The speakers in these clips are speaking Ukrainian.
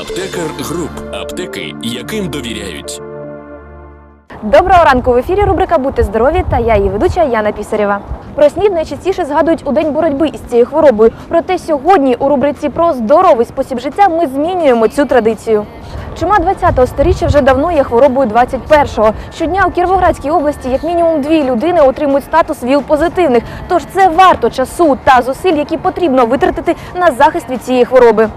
Аптекар Груп. Аптеки, яким довіряють. Доброго ранку в ефірі рубрика Будьте здорові та я її ведуча Яна Пісарєва. Про снід найчастіше згадують у день боротьби із цією хворобою. Проте сьогодні у рубриці про здоровий спосіб життя ми змінюємо цю традицію. Чума 20-го сторіччя вже давно є хворобою 21-го. Щодня у Кіровоградській області як мінімум дві людини отримують статус ВІЛ-позитивних. Тож це варто часу та зусиль, які потрібно витратити на захист від цієї хвороби.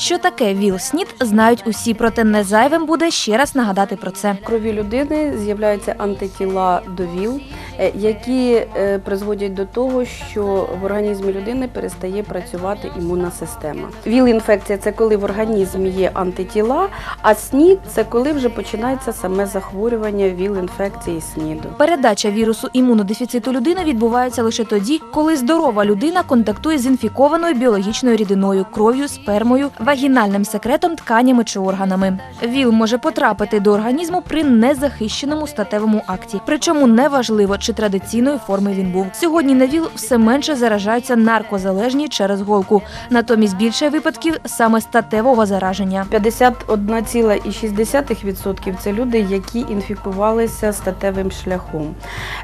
Що таке ВІЛ-СНІД, знають усі, проте не зайвим буде ще раз нагадати про це. В крові людини з'являються антитіла до ВІЛ, е, які е, призводять до того, що в організмі людини перестає працювати імунна система. ВІЛ-інфекція це коли в організмі є антитіла, а СНІД це коли вже починається саме захворювання ВІЛ-інфекції СНІДу. Передача вірусу імунодефіциту людини відбувається лише тоді, коли здорова людина контактує з інфікованою біологічною рідиною, кров'ю, спермою, вагінальним секретом, тканями чи органами. ВІЛ може потрапити до організму при незахищеному статевому акті. Причому неважливо, чи традиційної форми він був. Сьогодні на ВІЛ все менше заражаються наркозалежні через голку. Натомість більше випадків саме статевого зараження. 51,6% це люди, які інфікувалися статевим шляхом.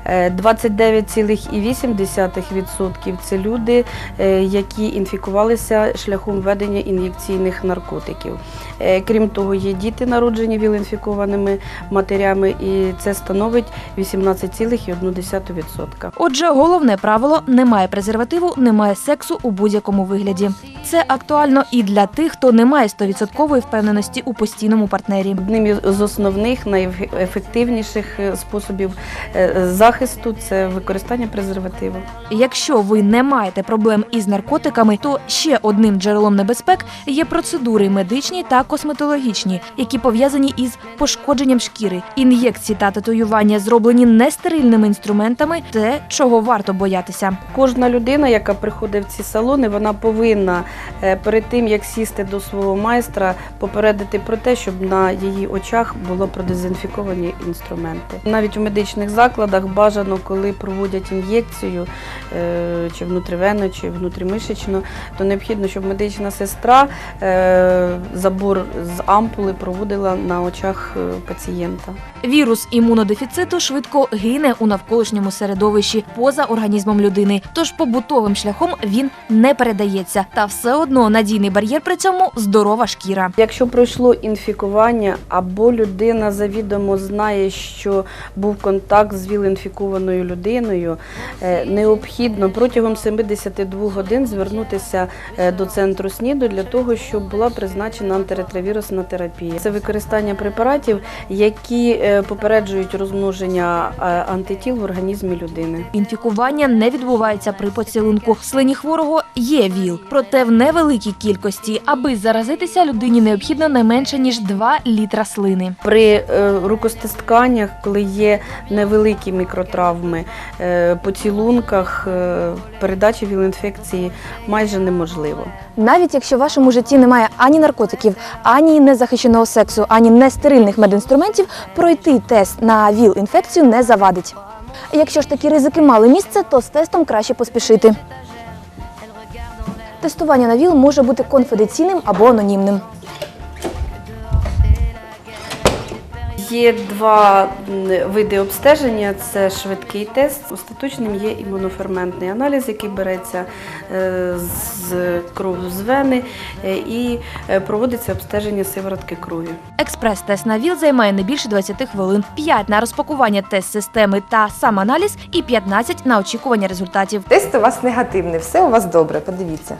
Е, 29,8% це люди, е, які інфікувалися шляхом введення ін'єкційних наркотиків. Е, Крім того, є діти, народжені віл-інфікованими матерями, і це становить 18,1%. Отже, головне правило немає презервативу, немає сексу у будь-якому вигляді. Це актуально і для тих, хто не має 100% впевненості у постійному партнері. Одним із основних найефективніших е, способів е, захисту це використання презервативу. Якщо ви не маєте проблем із наркотиками, то ще одним джерелом небезпек є процедури медичні та косметологічні, які пов'язані із пошкодженням шкіри. Ін'єкції та татуювання зроблені нестерильними інструментами, те, чого варто боятися. Кожна людина, яка приходить в ці салони, вона повинна е, перед тим як сісти до свого майстра, попередити про те, щоб на її очах було продезінфіковані інструменти. Навіть у медичних закладах бажано, коли проводять ін'єкцію е, чи внутривенно, чи внутрімишечно, то необхідно, щоб медична сестра забор з ампули проводила на очах е, пацієнта. Вірус імунодефіциту швидко гине у навколишньому середовищі поза організмом людини. Тож побутовим шляхом він не передається. Та все одно надійний бар'єр при цьому здорова шкіра. Якщо пройшло інфікування, або людина завідомо знає, що був контакт з віл-інфікованою людиною, е, необхідно протягом 72 годин звернутися е, до центру СНІДу для того, щоб була призначена антиретровірусна терапія. Це використання препаратів, які е, попереджують розмноження е, антитіл в організмі людини. Інфікування не відбувається при поцілунку. В слині хворого є ВІЛ, проте в невеликій кількості. Аби заразитися, людині необхідно не менше ніж 2 літра слини. При е, рукостисканнях, коли є невеликі мікротравми, поцілунках, передача віл-інфекції майже неможливо. Навіть якщо вашому житті немає ані наркотиків, ані незахищеного сексу, ані нестерильних медінструментів, пройти тест на ВІЛ-інфекцію не завадить. Якщо ж такі ризики мали місце, то з тестом краще поспішити. Тестування на ВІЛ може бути конфіденційним або анонімним. Є два види обстеження: це швидкий тест. Остаточним є імуноферментний аналіз, який береться е, з крові з вени е, і е, проводиться обстеження сиворотки крові. Експрес-тест на ВІЛ займає не більше 20 хвилин, 5 на розпакування тест-системи та сам аналіз і 15 на очікування результатів. Тест у вас негативний, все у вас добре, подивіться.